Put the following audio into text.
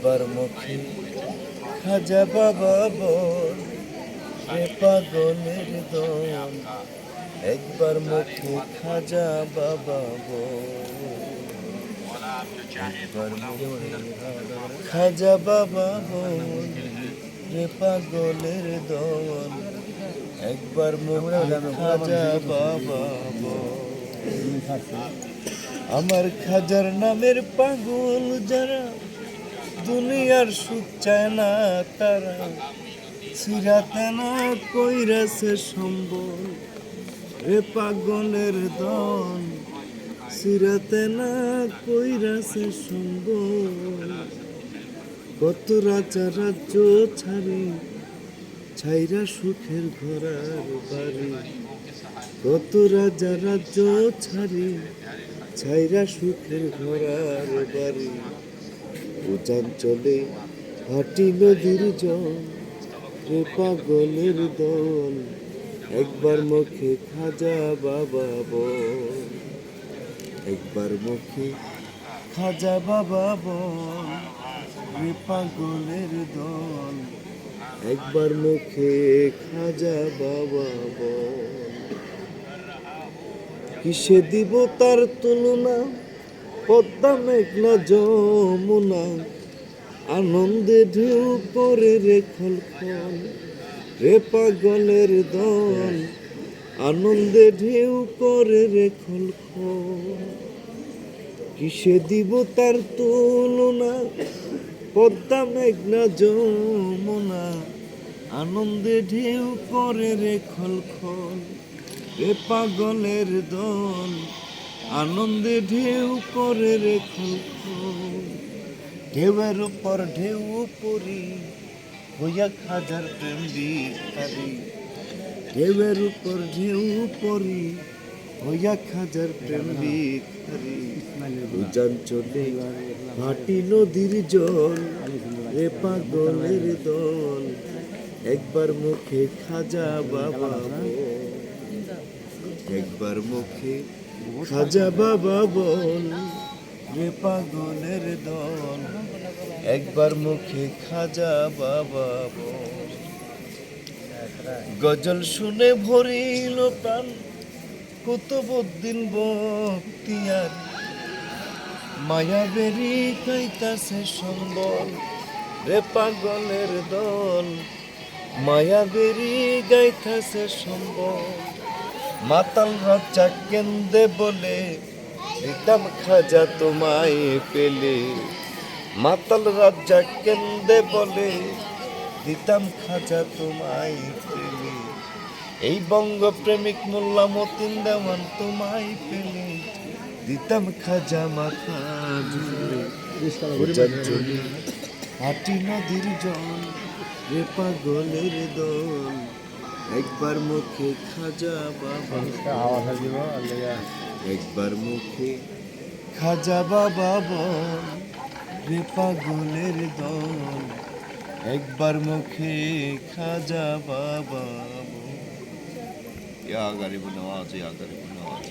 একবার মুখে খাজা বাবা বল রে পাগলের দল। একবার মুখে খাজা বাবা বল, খাজা বাবা বল রে পাগলের দল। একবার মুখে খাজা বাবা বল। আমার খাজার নামের পাগল যারা দুনিয়ার সুখ চায় না তারা। সিরাতে না কইরাছে সম্বল। রে পাগলের দল। সিরাতে না কইরাছে সম্বল। কত রাজা রাজ্য ছাড়ি, ছাইরা সুখের ঘোরার বাড়ি। কত রাজা রাজ্য ছাড়ি, ছাইরা সুখের ঘোরার বাড়ি। উজান চলে, হাটি নদীর জল, রে পাগলের দল, একবার মুখে খাজা বাবা বল। একবার মুখে খাজা বাবা বল, রে পাগলের দল, একবার মুখে খাজা বাবা বল। কিসে দিব তার তুলনা? পদ্মা মেঘনা যমুনা, আনন্দে ঢেউ করে রে খল। রে পাগলের দল, আনন্দে ঢেউ করে রে খল। কিসে দিব তার তুলনা? পদ্মা মেঘনা যমুনা, আনন্দে ঢেউ করে রে খল। রে পাগলের দল আনন্দে ঢেউ করে রে খল খল ঢেউয়ের উপর ঢেউ পরি হইয়া খাজার প্রেম বিকারি ঢেউয়ের উপর ঢেউ পরি হইয়া খাজার প্রেম বিকারি উজান চলে ভাটি নদীর জল রে পাগলের দল। একবার মুখে খাজা বাবা। একবার মুখে খাজা বাবা বল, রে পাগলের দল। একবার মুখে খাজা বাবা বল। গজল শুনে ভরিল প্রাণ কুতুবুদ্দিন বক্তিয়ার। মায়া বেরি কাইতাছে সম্বল, রে পাগলের দল। মায়া বেরি গাইতাছে সম্বল। মাতাল রাজা কেন্দে বলে দিতাম খাজা তোমায় পেলে। মাতাল রাজা কেন্দে বলে দিতাম খাজা তোমায় পেলে। এই বঙ্গ প্রেমিক মোল্লা মতিন দেওয়ান তোমায় পেলে। দিতাম খাজা মাথা ঝুলে হাটি নদীর জল রে পাগলের দল। একবার মুখে খাজা বাবা। একবার মুখে খাজা বাবা বল রে পাগলের দল। একবার মুখে খাজা বাবা ইয়া গরিব নওয়াজ ইয়া গরিব নওয়াজ।